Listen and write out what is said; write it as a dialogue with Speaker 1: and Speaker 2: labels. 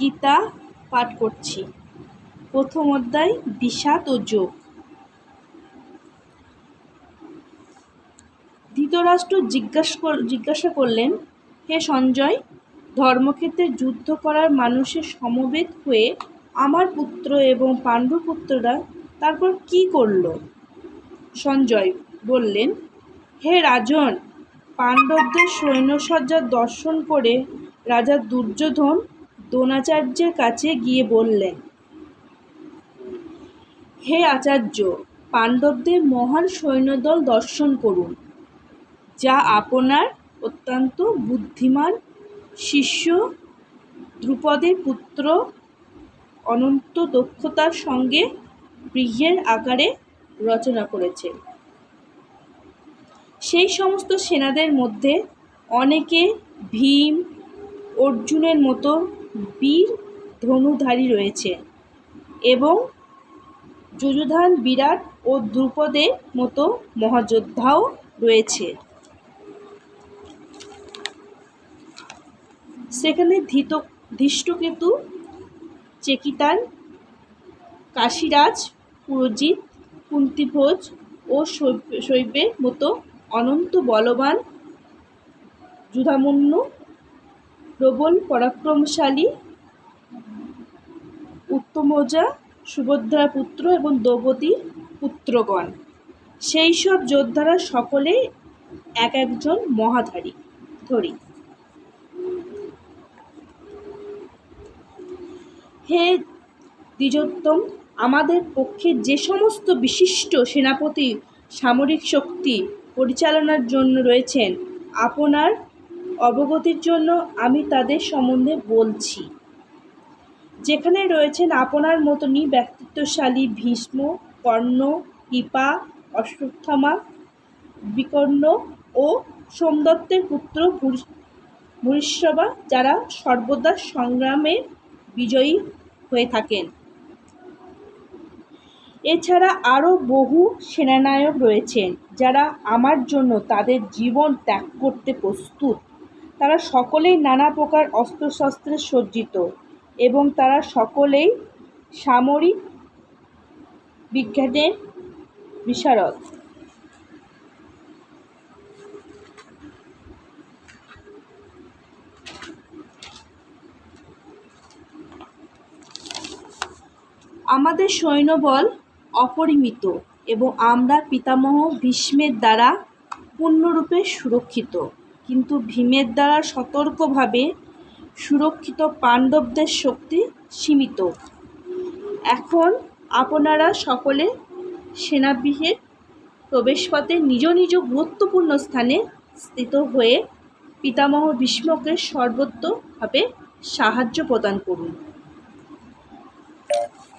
Speaker 1: গীতা পাঠ করছি। প্রথম অধ্যায়, বিষাদ ও যোগ। ধৃতরাষ্ট্র জিজ্ঞাসা জিজ্ঞাসা করলেন, হে সঞ্জয়, ধর্মক্ষেত্রে যুদ্ধ করার মানুষের সমবেত হয়ে আমার পুত্র এবং পাণ্ডুপুত্ররা তারপর কি করল? সঞ্জয় বললেন, হে রাজন, পাণ্ডবদের সৈন্যসজ্জা দর্শন করে রাজা দুর্যোধন দ্রোণাচার্যের কাছে গিয়ে বললেন, হে আচার্য, পাণ্ডবদের মহান সৈন্যদল দর্শন করুন, যা আপনার অত্যন্ত বুদ্ধিমান শিষ্য দ্রুপদের পুত্র অনন্ত দক্ষতার সঙ্গে বৃহের আকারে রচনা করেছে। সেই সমস্ত সেনাদের মধ্যে অনেকে ভীম, অর্জুনের মতো বীর ধনুধারী রয়েছে এবং যুযুধান বিরাট ও দ্রুপদের মতো মহাযোদ্ধাও রয়েছে। সেখানে ধৃত, ধৃষ্টকেতু, চেকিতান, কাশীরাজ, পুরোজিৎ, কুন্তিভোজ ও শৈবের মতো অনন্ত বলবান যুধামন্য প্রবল, পরাক্রমশালী, উত্তমজা, সুভদ্রার পুত্র এবং দ্রৌপদীর পুত্রগণ। সেই সব যোদ্ধারা সকলেই এক একজন মহাধারী, ধরি। হে দ্বিজোত্তম, আমাদের পক্ষে যে সমস্ত বিশিষ্ট সেনাপতি, সামরিক শক্তি পরিচালনার জন্য রয়েছেন, আপনার অবগতির জন্য আমি তাদের সম্বন্ধে বলছি। যেখানে রয়েছেন আপনার মতনই ব্যক্তিত্বশালী ভীষ্ম, কর্ণ কৃপা অশ্বত্থামা, বিকর্ণ ও সোমদত্তের পুত্র ভূরিশ্রবা যারা সর্বদা সংগ্রামে বিজয়ী হয়ে থাকেন। এছাড়া আরও বহু সেনানায়ক রয়েছেন যারা আমার জন্য তাদের জীবন ত্যাগ করতে প্রস্তুত। তারা সকলেই নানা প্রকার অস্ত্রশস্ত্রে সজ্জিত এবং তারা সকলেই সামরিক বিজ্ঞানের বিশারদ। আমাদের সৈন্যবল অপরিমিত এবং আমরা পিতামহ ভীষ্মের দ্বারা পূর্ণরূপে সুরক্ষিত। কিন্তু ভীমের দ্বারা সতর্কভাবে সুরক্ষিত পাণ্ডবদের শক্তি সীমিত। এখন আপনারা সকলে সেনাবিহের প্রবেশপথে নিজ নিজ গুরুত্বপূর্ণ স্থানে স্থিত হয়ে পিতামহ ভীষ্মকে সর্বত্রভাবে সাহায্য প্রদান করুন।